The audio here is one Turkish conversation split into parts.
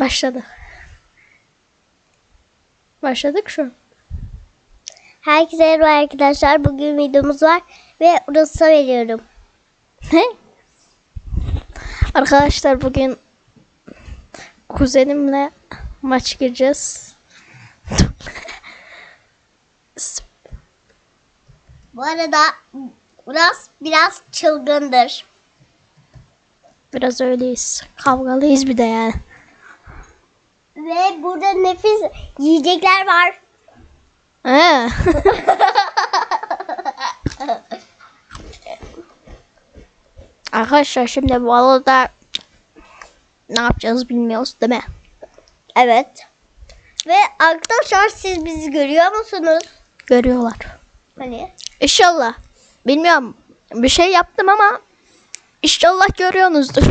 Başladı. Başladık şu an. Herkese merhaba arkadaşlar. Bugün videomuz var ve Uras'a veriyorum. Ne? Arkadaşlar bugün kuzenimle maç gireceğiz. Bu arada Uras biraz çılgındır. Biraz öyleyiz. Kavgalıyız bir de yani. Ve burada nefis yiyecekler var. He. Arkadaşlar şimdi bu arada ne yapacağız bilmiyoruz değil mi? Evet. Ve arkadaşlar siz bizi görüyor musunuz? Görüyorlar. Hani? İnşallah. Bilmiyorum. Bir şey yaptım ama inşallah görüyorsunuzdur.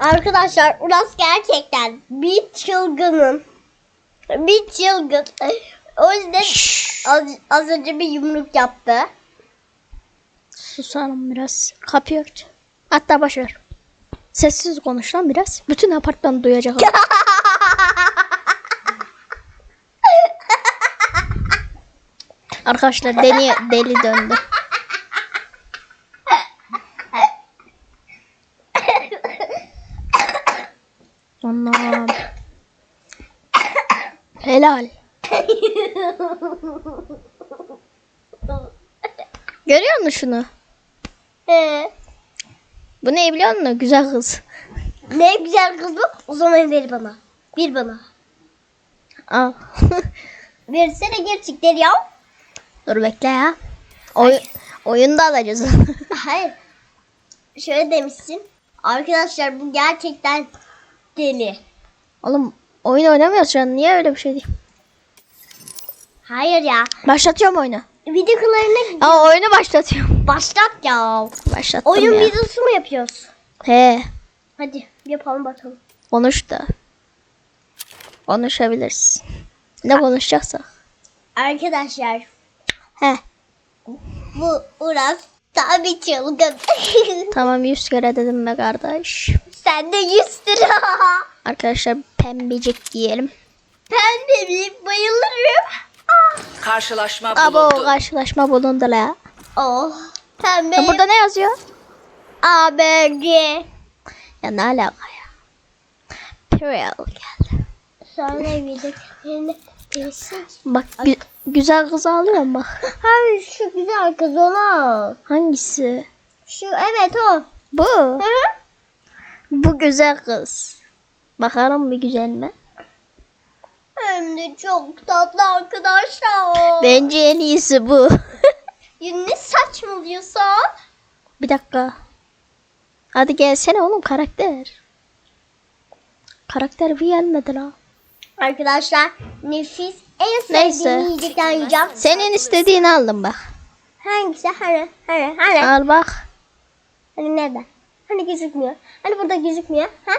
Arkadaşlar Uras gerçekten bir çılgınım. Bir çılgın. O yüzden az, az önce bir yumruk yaptı. Susalım biraz. Kapıyı aç. Hatta başver. Sessiz konuş lan biraz. Bütün apartman duyacak. Arkadaşlar deli, deli döndü. Helal. Görüyor musun şunu? Ee, Bu ne biliyor musun? Güzel kız. ne güzel kız bu. O zaman ver bana. Bir bana. Al. Versene gerçekten ya. Dur bekle ya. Oy oyunda alacağız. Hayır. Şöyle demişsin. Arkadaşlar bu gerçekten deli. Oğlum oyun oynamıyoruz şu an. Niye öyle bir şey değil? Hayır ya. Başlatıyorum oyunu. Videolarını Aa oyunu başlatıyorum. başlat ya. Başlattım Oyun ya. videosu mu yapıyoruz? He. Hadi yapalım bakalım. Konuş da. Konuşabiliriz. Ne konuşacaksak. Arkadaşlar He. bu Uras tabii çılgın. Tamam 100 kere dedim be kardeş. Sen de 100 lira. Arkadaşlar pembecik de bir bayılırım. Karşılaşma Abo bulundu. karşılaşma bulundu la. Oh. Pembe. Ya burada ne yazıyor? A, B, G. Ya ne alaka ya? Perial geldi. Sonra değilsin. Bak gü- güzel kız alıyorum bak. Hayır şu güzel kız ona. Hangisi? Şu evet o. Bu. Hı hı. Bu güzel kız. Bakalım bir güzel mi? Hem de çok tatlı arkadaşlar. Bence en iyisi bu. Ya ne saçmalıyorsun? bir dakika. Hadi gelsene oğlum karakter. Karakter bir gelmedi la. Arkadaşlar nefis en Neyse. sevdiğim yiyecekten yiyeceğim. Senin istediğini aldım bak. Hangisi? Hani? Hani? Hani? Al bak. Hani nerede? Hani gözükmüyor? Hani burada gözükmüyor? Ha?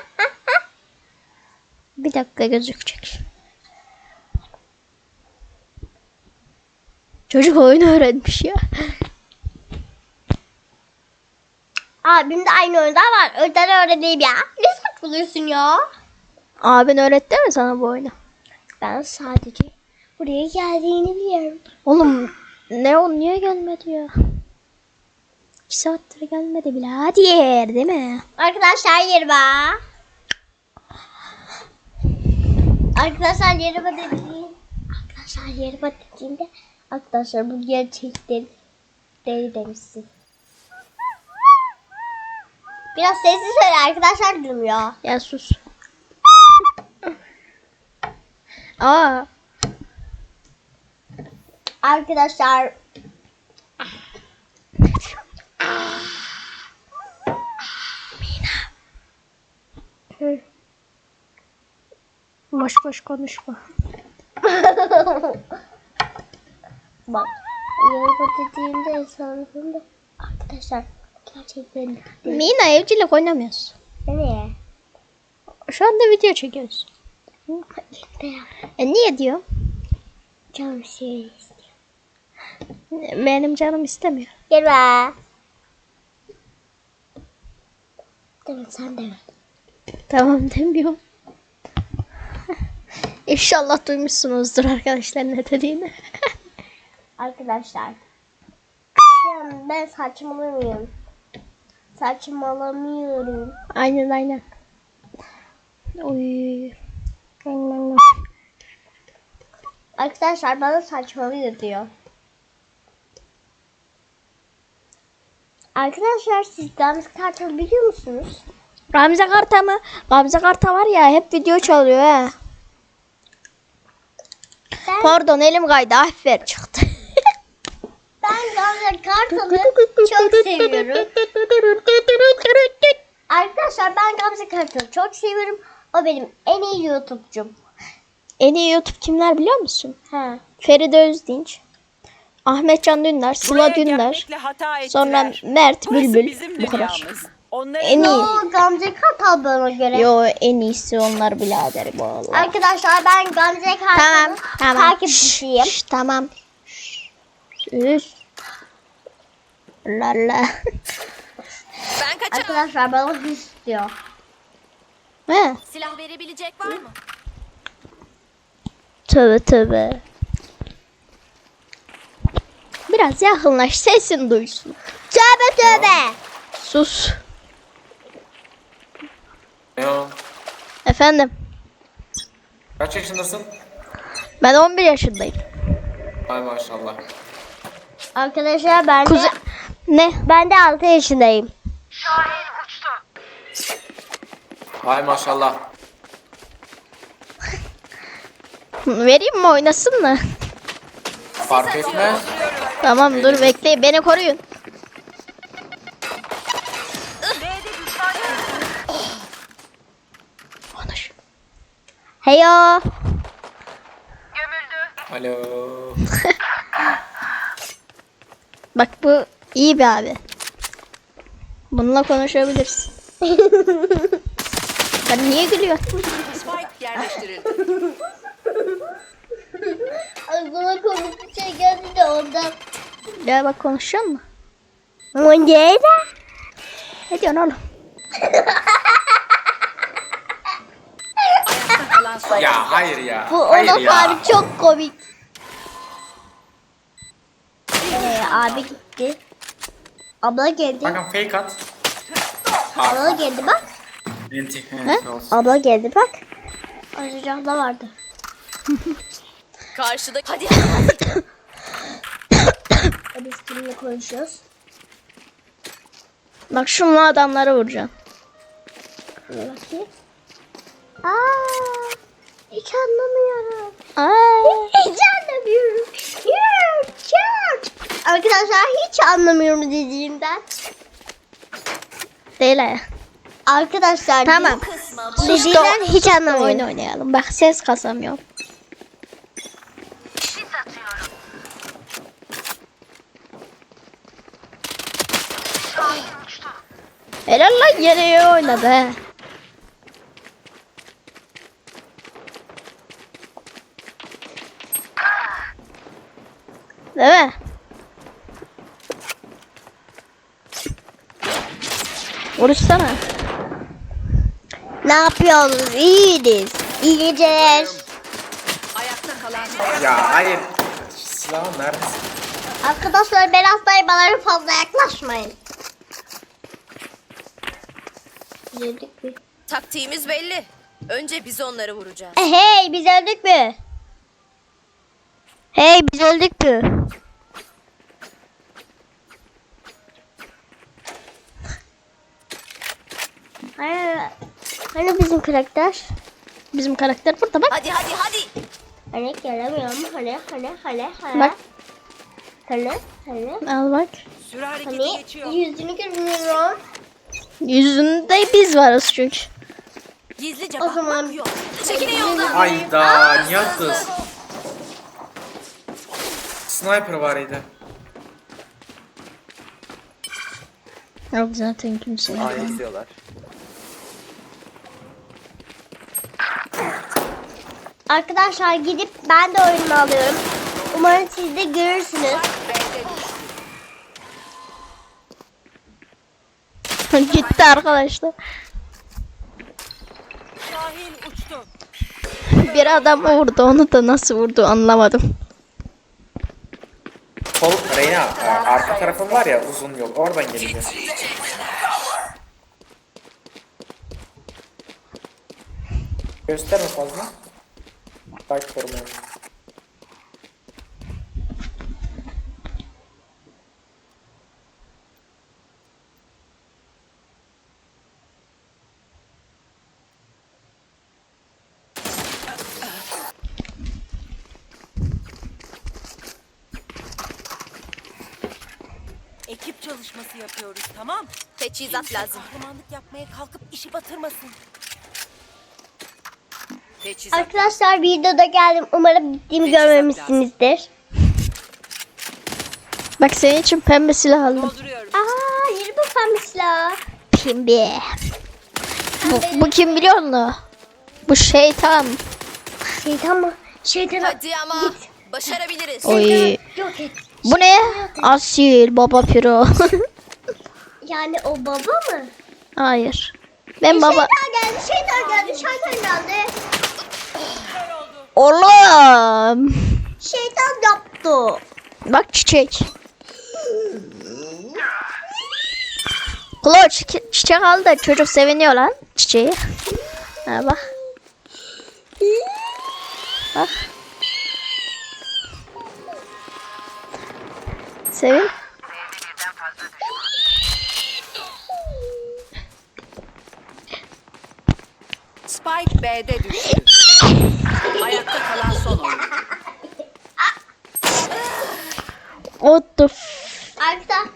Bir dakika gözükecek. Çocuk oyun öğrenmiş ya. Abim de aynı oyunda var. Öğretmen öğreneyim ya. Ne saçmalıyorsun ya? Abin öğretti mi sana bu oyunu? Ben sadece buraya geldiğini biliyorum. Oğlum ne o niye gelmedi ya? İki saattir gelmedi bile. Hadi yer değil mi? Arkadaşlar yerime. Arkadaşlar yerime dediğim. Arkadaşlar yerime dediğimde. Arkadaşlar bu gerçekten deli demişsin. Biraz sessiz söyle arkadaşlar duymuyor. Ya sus. Aa, Arkadaşlar boş boş konuşma. bak yerime dediğimde sanırım arkadaşlar gerçekten. Mina evcilik oynamıyoruz. Nereye? Şu anda video çekiyoruz. E niye diyor? Canım şey istiyor. Benim canım istemiyor. Yerime. Deme sen deme. Tamam demiyorum. İnşallah duymuşsunuzdur arkadaşlar ne dediğini. Arkadaşlar. Ben saçmalamıyorum. Saçmalamıyorum. aynen aynen. Oy. Arkadaşlar bana saçmalıyor diyor. Arkadaşlar siz Gamze Kartal biliyor musunuz? Gamze Karta mı? Gamze Karta var ya hep video çalıyor he. Pardon elim kaydı. Aferin çıktı. ben Gamze Kartal'ı çok seviyorum. Arkadaşlar ben Gamze Kartal'ı çok seviyorum. O benim en iyi YouTube'cum. En iyi YouTube kimler biliyor musun? He. Feride Özdinç, Ahmet Can Dündar, Sıla Buraya Dündar, sonra Mert Burası Bülbül. Bu kadar. Onların En iyi. Yo Gamze Kartal bana göre. Yo en iyisi onlar birader bu Allah. Arkadaşlar ben Gamze Kartal'ın Tamam tamam. takipçisiyim. Şş, tamam. Üst. Lala. Ben kaçar. Arkadaşlar bana hız diyor. He. Silah verebilecek var mı? Tövbe tövbe. Biraz yakınlaş sesin duysun. Tövbe tövbe. Sus. Yo, Efendim kaç yaşındasın? ben 11 yaşındayım. Ay maşallah. Arkadaşlar ben de, Kuze... Ne? ben de 6 yaşındayım. Ay maşallah. Vereyim mi oynasın mı? Fark etmez. Tamam dur bekleyin beni koruyun. Heyo. Alo. Bak bu iyi bir abi. Bununla konuşabilirsin. ben niye gülüyorsun? Spike yerleştirildi. Aklıma komik bir şey geldi de ondan. Ya bak konuşuyor mu? Mondial. Ne diyorsun oğlum? Kalan son. Ya hayır ya. Bu hayır Olaf ya. abi çok komik. Ee, abi gitti. Abla geldi. Bakın fake at. Abla geldi bak. Enti. Abla geldi bak. Azıcık abla vardı. Karşıda hadi. Biz kiminle konuşuyoruz? Bak şunla adamları vuracaksın. Bir bakayım. Aa, hiç anlamıyorum. Ay. Hiç anlamıyorum. Hiç, hiç. Arkadaşlar hiç anlamıyorum dediğimden. Değil ya. Arkadaşlar Tamam. dediğimden hiç Oyun anlamıyorum. oynayalım. Bak ses kasamıyorum. Helal lan yere oynadı he. Değil mi? Vuruşsana. Ne yapıyorsunuz? İyiyiz. İyi geceler. Ayakta kalan son. Ya hayır. Silahın neredesin? Arkadaşlar ben hastayım bana fazla yaklaşmayın. Öldük mü? Taktiğimiz belli. Önce biz onları vuracağız. E, hey biz öldük mü? Hey biz öldük mü? Hani, hani bizim karakter? Bizim karakter burada bak. Hadi hadi hadi. Hani göremiyorum. Hani hani hani hani. Bak. Hani hani. Al bak. Süre hareketi Hani geçiyor. yüzünü görmüyorum. Yüzünde biz varız çünkü. Gizlice O bakmak zaman- yok. Çekilin yoldan. Hayda niye attın? Sniper var idi. Yok zaten kimse yok. izliyorlar. Arkadaşlar gidip ben de oyunumu alıyorum. Umarım siz de görürsünüz. Gitti arkadaşlar. Şahin uçtu. Bir adam vurdu onu da nasıl vurdu anlamadım. Sol Reyna e, arka tarafın var ya uzun yol oradan gelecek. Gösterme fazla. Fight korumaya. Çalışması yapıyoruz tamam. Teçhizat lazım. Kahramanlık yapmaya kalkıp işi batırmasın. Teçhizat. Arkadaşlar videoda geldim. Umarım bittiğimi Teçhizat görmemişsinizdir. Bak senin için pembe silah aldım. Dolduruyorum. Aa yeni bu pembişler. Pembe. Bu, bu kim biliyor musun? Bu şeytan. Şeytan mı? Şeytan Hadi ama. Başarabiliriz. Oy. yok et. Bu ne? Asil baba piro. Yani o baba mı? Hayır. Ben baba. Şeytan geldi, şeytan geldi, şeytan geldi. Oğlum. Şeytan yaptı. Bak çiçek. Kloç çi- çiçek aldı çocuk seviniyor lan çiçeği. Ha bak. Bak. Sevin. Spike B'de düştü. Ayakta kalan son oyuncu. What the f- Arkadaşlar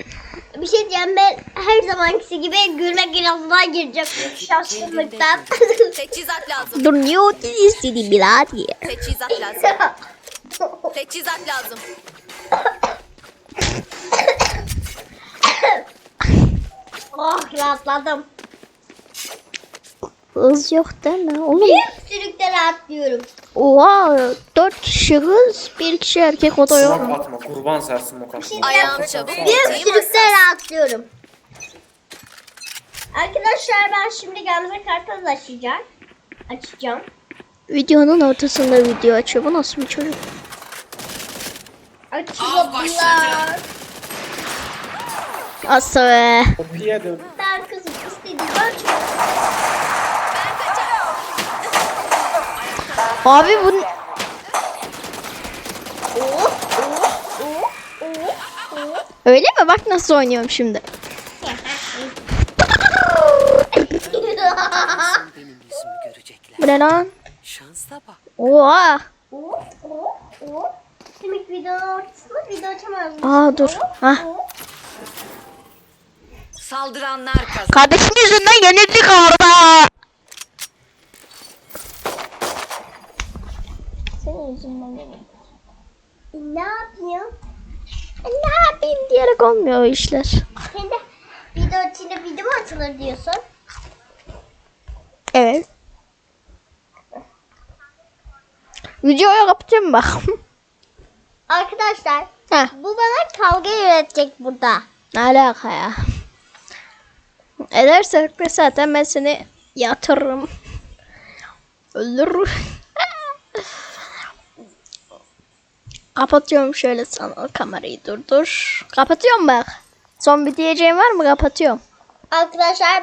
bir şey diyeceğim ben her zamankisi gibi gülmek inanılmaz gireceğim şaşkınlıktan. Teçhizat lazım. Dur niye o dizi istedi birader? Teçhizat lazım. Teçhizat lazım. oh rahatladım. Kız yok değil mi? Oğlum Bir sürükte rahatlıyorum. oha dört kişi kız bir kişi erkek o da yok. Smoke atma kurban sersin smoke atma. Ayağım çabuk. Bir sürükte rahatlıyorum. Arkadaşlar ben şimdi Gamze kartı açacağım. Açacağım. Videonun ortasında video açıyor. Bu nasıl bir çocuk? Açıldılar. Asa be. Kapıya dön. Abi bu öyle mi? Bak nasıl oynuyorum şimdi. Bu ne lan? Şansa bak. Oha. Oh, oh, oh. Demek videonun ortasında video açamazdım. Aa dur. Ha. Saldıranlar kazandı. Kardeşim yüzünden yenildik orada. Senin yüzünden yenildik. Ne yapayım? Ne yapayım diyerek olmuyor o işler. Sen de video içinde video atılır diyorsun? Evet. Videoyu kapatayım bak. Arkadaşlar ha. bu bana kavga yönetecek burada. Ne alaka ya? Edersek de zaten ben seni yatırırım. Öldürürüm. Kapatıyorum şöyle sana kamerayı durdur. Kapatıyorum bak. Son bir diyeceğim var mı? Kapatıyorum. Arkadaşlar